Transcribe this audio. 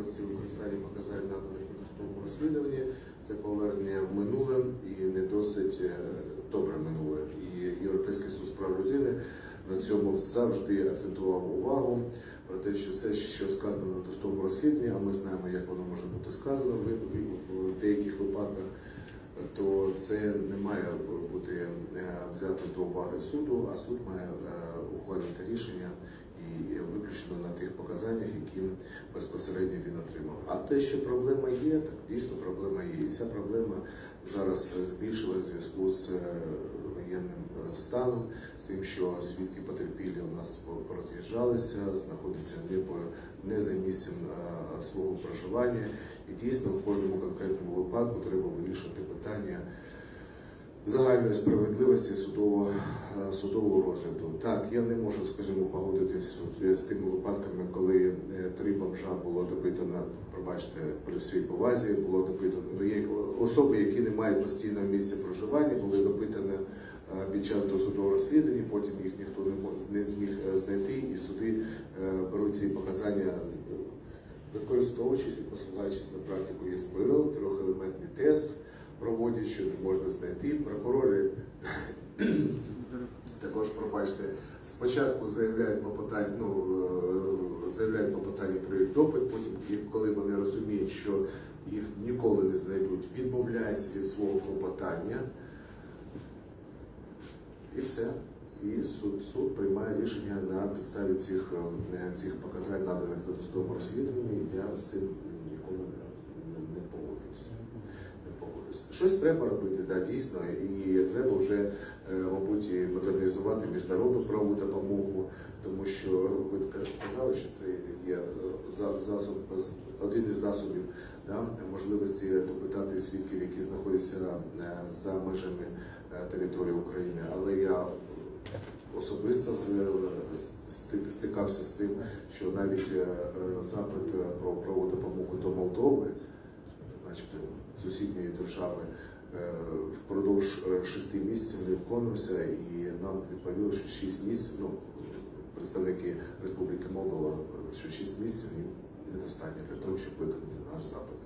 можливості використання показань наданих у досудовому розслідуванні, це повернення в минуле і не досить е, добре минуле. І Європейський суд прав людини на цьому завжди акцентував увагу про те, що все, що сказано на досудовому розслідуванні, а ми знаємо, як воно може бути сказано в деяких випадках, то це не має бути е, взято до уваги суду, а суд має е, ухвалювати рішення і виключно які безпосередньо він отримав. А те, що проблема є, так дійсно проблема є. І ця проблема зараз збільшила в зв'язку з е, воєнним станом, з тим, що свідки потерпілі у нас по- пороз'їжджалися, знаходяться не по не за місцем свого проживання. І дійсно в кожному конкретному випадку треба вирішувати питання загальної справедливості судового, е, судового розгляду. Так, я не можу, скажімо, погодитись з тими випадками, коли е, три бомжа було допитано, пробачте, при всій повазі, було допитано ну, особи, які не мають постійного місця проживання, були допитані е, під час досудового розслідування, потім їх ніхто не зміг е, знайти, і суди е, беруть ці показання. Використовуючись і посилаючись на практику ЄСПЛ, трьохелементний тест проводять, що не можна знайти. Прокурори також пробачте, спочатку заявляють клопотання, ну е, заявляють клопотання про їх допит, потім, коли вони розуміють, що їх ніколи не знайдуть, відмовляються від свого клопотання. І все. І суд, суд приймає рішення на підставі цих, е, цих показань, наданих на досудовому розслідуванні. Я з цим ніколи не, не, не погоджуюся. Не погоджуюся. Щось треба робити, да, дійсно, і треба вже, е, мабуть, модернізувати міжнародну правову допомогу, тому що ви казали, що це є е, за- засоб, один із засобів да, можливості допитати свідків, які знаходяться е, за межами території України. Але я особисто стикався з цим, що навіть запит про правову допомогу до Молдови, начебто сусідньої держави, е, впродовж е, шести місяців не виконувався, і нам відповіли, що шість місяців, ну, представники Республіки Молдова, що шість місяців недостатньо для того, щоб виконати наш запит.